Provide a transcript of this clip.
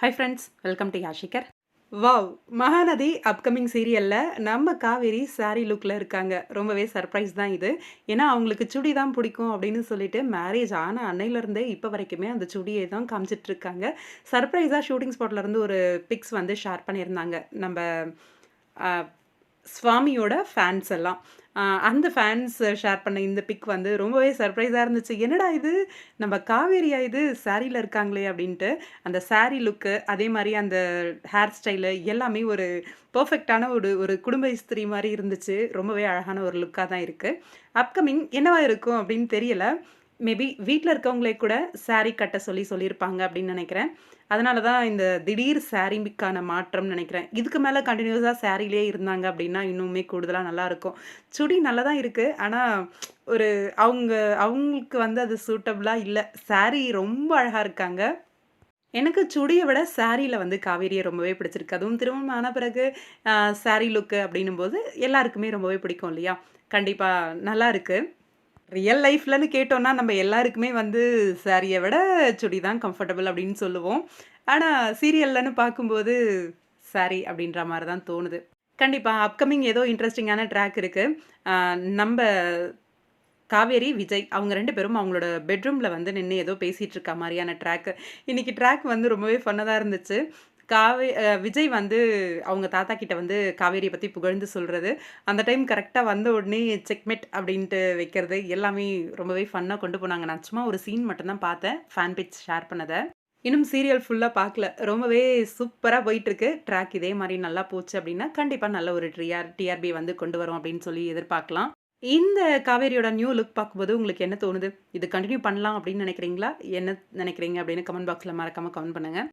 Hi friends welcome to யாஷிகர் wow Mahanadi upcoming சீரியலில் நம்ம காவேரி சாரி லுக்கில் இருக்காங்க. ரொம்பவே சர்ப்ரைஸ் தான் இது. ஏன்னா அவங்களுக்கு சுடி தான் பிடிக்கும் அப்படின்னு சொல்லிட்டு மேரேஜ் ஆன அன்னையிலேருந்தே இப்போ வரைக்குமே அந்த சுடியை தான் காமிச்சிட்ருக்காங்க சர்ப்ரைஸாக ஷூட்டிங் ஸ்பாட்லேருந்து ஒரு பிக்ஸ் வந்து ஷேர் பண்ணியிருந்தாங்க. நம்ம சுவாமியோட ஃபேன்ஸ் எல்லாம். அந்த ஃபேன்ஸ் ஷேர் பண்ண இந்த பிக் வந்து ரொம்பவே சர்ப்ரைஸாக இருந்துச்சு. என்னடா இது? நம்ம காவேரியா இது? சாரியில் இருக்காங்களே அப்படின்ட்டு. அந்த சாரீ லுக்கு அதே மாதிரி அந்த ஹேர் ஸ்டைலு எல்லாமே ஒரு பர்ஃபெக்டான ஒரு ஒரு குடும்ப இஸ்திரி மாதிரி இருந்துச்சு. ரொம்பவே அழகான ஒரு லுக்காக தான் இருக்குது அப்கமிங் என்னவா இருக்கும் அப்படின்னு தெரியல. மேபி வீட்டில் இருக்கவங்களே கூட saree கட்ட சொல்லி சொல்லியிருப்பாங்க அப்படின்னு நினைக்கிறேன். அதனால தான் இந்த திடீர் சாரிக்கான மாற்றம் நினைக்கிறேன். இதுக்கு மேலே கண்டினியூஸாக சாரிலே இருந்தாங்க அப்படின்னா இன்னுமே கூடுதலாக நல்லாயிருக்கும் சுடி நல்லா தான் இருக்குது ஆனால் ஒரு அவங்க அவங்களுக்கு வந்து அது சூட்டபுளாக இல்லை. saree ரொம்ப அழகாக இருக்காங்க. எனக்கு சுடியை விட சாரியில் வந்து காவேரியை ரொம்பவே பிடிச்சிருக்கு. அதுவும் திருமணம் ஆன பிறகு சாரி லுக்கு அப்படின்னும் போது எல்லாருக்குமே ரொம்பவே பிடிக்கும் இல்லையா? கண்டிப்பாக நல்லா இருக்குது ரியல் லைஃப்லன்னு கேட்டோன்னா நம்ம எல்லாருக்குமே வந்து சாரியை விட சுடி தான் கம்ஃபர்டபுள் அப்படின்னு சொல்லுவோம். ஆனால் சீரியல்லன்னு பார்க்கும்போது சாரி அப்படின்ற மாதிரி தான் தோணுது. கண்டிப்பாக அப்கமிங் ஏதோ இன்ட்ரெஸ்டிங்கான ட்ராக் இருக்குது நம்ம காவேரி விஜய் அவங்க ரெண்டு பேரும் அவங்களோட பெட்ரூமில் வந்து நின்று ஏதோ பேசிகிட்டு இருக்க மாதிரியான ட்ராக்கு இன்றைக்கி ட்ராக் வந்து ரொம்பவே ஃபன்னதாக இருந்துச்சு. காவே விஜய் வந்து அவங்க தாத்தா கிட்ட வந்து காவேரியை பற்றி புகழ்ந்து சொல்கிறது அந்த டைம் கரெக்டாக வந்த உடனே செக்மெட் அப்படின்ட்டு வைக்கிறது எல்லாமே ரொம்பவே ஃபன்னாக கொண்டு போனாங்க. நான் சும்மா ஒரு சீன் மட்டும்தான் பார்த்தேன் ஃபேன் பேஜ் ஷேர் பண்ணதை. இன்னும் சீரியல் ஃபுல்லாக பார்க்கல. ரொம்பவே சூப்பராக போயிட்டுருக்கு. ட்ராக் இதே மாதிரி நல்லா போச்சு அப்படின்னா கண்டிப்பாக நல்ல ஒரு ட்ரிஆர் டிஆர்பி வந்து கொண்டு வரும் அப்படின்னு சொல்லி எதிர்பார்க்கலாம். இந்த காவேரியோட நியூ லுக் பார்க்கும்போது உங்களுக்கு என்ன தோணுது? இது கண்டினியூ பண்ணலாம் அப்படின்னு நினைக்கிறீங்களா? என்ன நினைக்கிறீங்க அப்படின்னு கமெண்ட் பாக்ஸில் மறக்காமல் கமெண்ட் பண்ணுங்கள்